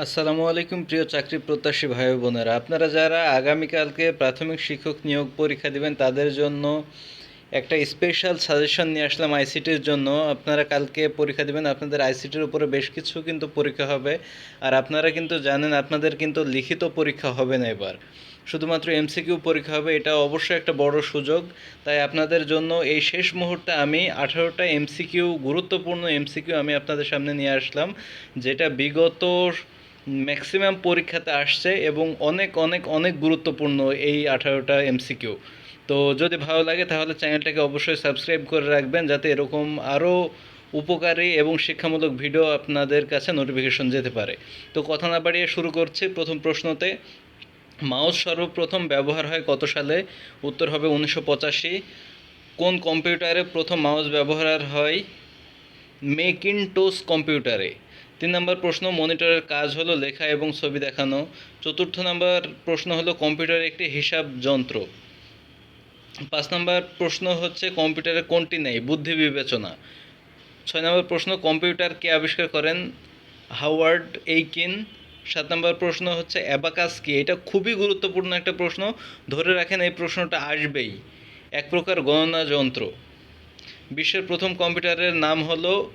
আসসালামু আলাইকুম, প্রিয় চাকরি প্রত্যাশী ভাই বোনেরা। আপনারা যারা আগামীকালকে প্রাথমিক শিক্ষক নিয়োগ পরীক্ষা দিবেন, তাদের জন্য একটা স্পেশাল সাজেশন নিয়ে আসলাম আইসিটির জন্য। আপনারা কালকে পরীক্ষা দিবেন, আপনাদের আইসিটির উপরে বেশ কিছু কিন্তু পরীক্ষা হবে। আর আপনারা কিন্তু জানেন, আপনাদের কিন্তু লিখিত পরীক্ষা হবে না এবার। শুধুমাত্র এমসিকিউ পরীক্ষা হবে, এটা অবশ্যই একটা বড় সুযোগ। তাই আপনাদের জন্য এই শেষ মুহূর্তে আমি আঠারোটা এমসিকিউ গুরুত্বপূর্ণ এমসিকিউ আমি আপনাদের সামনে নিয়ে আসলাম, যেটা বিগত ম্যাক্সিমাম পরীক্ষাতে আসছে এবং অনেক অনেক অনেক গুরুত্বপূর্ণ এই আঠারোটা এমসিকিউ তো যদি ভালো লাগে তাহলে চ্যানেলটাকে অবশ্যই সাবস্ক্রাইব করে রাখবেন যাতে এরকম আরও উপকারী এবং শিক্ষামূলক ভিডিও আপনাদের কাছে নোটিফিকেশন যেতে পারে। তো কথা না বাড়িয়ে শুরু করছি প্রথম প্রশ্নতে। মাউস সর্বপ্রথম ব্যবহার হয় কত সালে? উত্তর হবে উনিশশো পঁচাশি। কোন কম্পিউটারে প্রথম মাউস ব্যবহার হয়? মেকিনটোস কম্পিউটারে। তিন নম্বর প্রশ্ন, মনিটরের কাজ হলো লেখা এবং ছবি দেখানো। চতুর্থ নম্বর প্রশ্ন হলো কম্পিউটার একটি হিসাব যন্ত্র। পাঁচ নম্বর প্রশ্ন হচ্ছে কম্পিউটারে কোনটি নেই? বুদ্ধি বিবেচনা। ছয় নম্বর প্রশ্ন, কম্পিউটার কে আবিষ্কার করেন? Howard Aiken. সাত নম্বর প্রশ্ন হচ্ছে, অ্যাবাকাস কি? এটা খুবই গুরুত্বপূর্ণ একটা প্রশ্ন। ধরে রাখেন এই প্রশ্নটা আসবেই। এক প্রকার গণনা যন্ত্র। বিশ্বের প্রথম কম্পিউটারের নাম হলো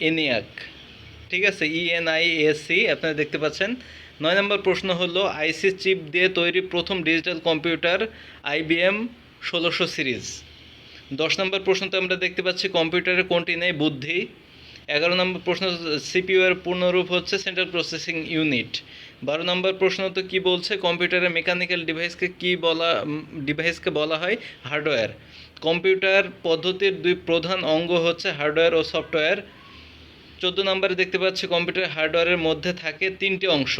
এনিয়াক। ঠিক আছে E ইএনআইএসসি আপনারা দেখতে পাচ্ছেন। নয় নম্বর প্রশ্ন হলো আইসি চিপ দিয়ে তৈরি প্রথম ডিজিটাল কম্পিউটার আইবিএম ষোলোশো সিরিজ। দশ নম্বর প্রশ্নতে আমরা দেখতে পাচ্ছি কম্পিউটারে কোনটি নেই? বুদ্ধি। এগারো নম্বর প্রশ্ন সিপিইউ এর পূর্ণরূপ হচ্ছে সেন্ট্রাল প্রসেসিং ইউনিট বারো নম্বর প্রশ্ন তো কি বলছে কম্পিউটারের মেকানিক্যাল ডিভাইসকে কি বলা ডিভাইসকে বলা হয়? হার্ডওয়্যার কম্পিউটার পদ্ধতির দুই প্রধান অঙ্গ হচ্ছে হার্ডওয়্যার ও সফটওয়্যার চোদ্দ নম্বরে দেখতে পাচ্ছি কম্পিউটার হার্ডওয়্যারের মধ্যে থাকে তিনটি অংশ।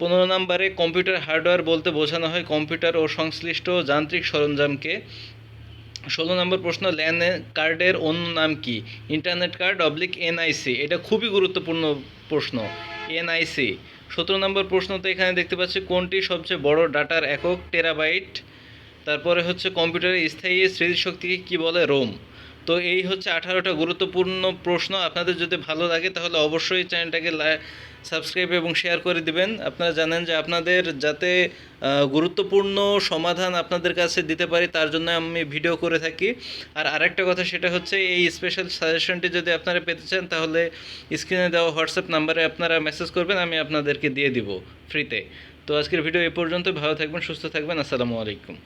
পনেরো নম্বরে কম্পিউটার হার্ডওয়্যার বলতে বোঝানো হয় কম্পিউটার ও সংশ্লিষ্ট যান্ত্রিক সরঞ্জামকে। ষোলো নম্বর প্রশ্ন, ল্যান কার্ডের অন্য নাম কি? ইন্টারনেট কার্ড, অবলিক এনআইসি, এটা খুবই গুরুত্বপূর্ণ প্রশ্ন, এনআইসি। সতেরো নম্বর প্রশ্ন তো এখানে দেখতে পাচ্ছি কোনটি সবচেয়ে বড় ডাটার একক টেরাবাইট? তারপরে হচ্ছে কম্পিউটারের স্থায়ী স্মৃতিশক্তিকে কী বলে? রোম। তো এই হচ্ছে আঠারোটা গুরুত্বপূর্ণ প্রশ্ন। আপনাদের যদি ভালো লাগে, তাহলে অবশ্যই চ্যানেলটাকে সাবস্ক্রাইব এবং শেয়ার করে দিবেন। আপনারা জানেন যে আপনাদের যাতে গুরুত্বপূর্ণ সমাধান আপনাদের কাছে দিতে পারি, তার জন্য আমি ভিডিও করে থাকি। আর আরেকটা কথা, সেটা হচ্ছে এই স্পেশাল সাজেশনটি যদি আপনারা পেতে চান, তাহলে স্ক্রিনে দেওয়া হোয়াটসঅ্যাপ নাম্বারে আপনারা মেসেজ করবেন, আমি আপনাদেরকে দিয়ে দিব ফ্রিতে তো আজকের ভিডিও এই পর্যন্ত ভালো থাকবেন, সুস্থ থাকবেন। আসসালামু আলাইকুম।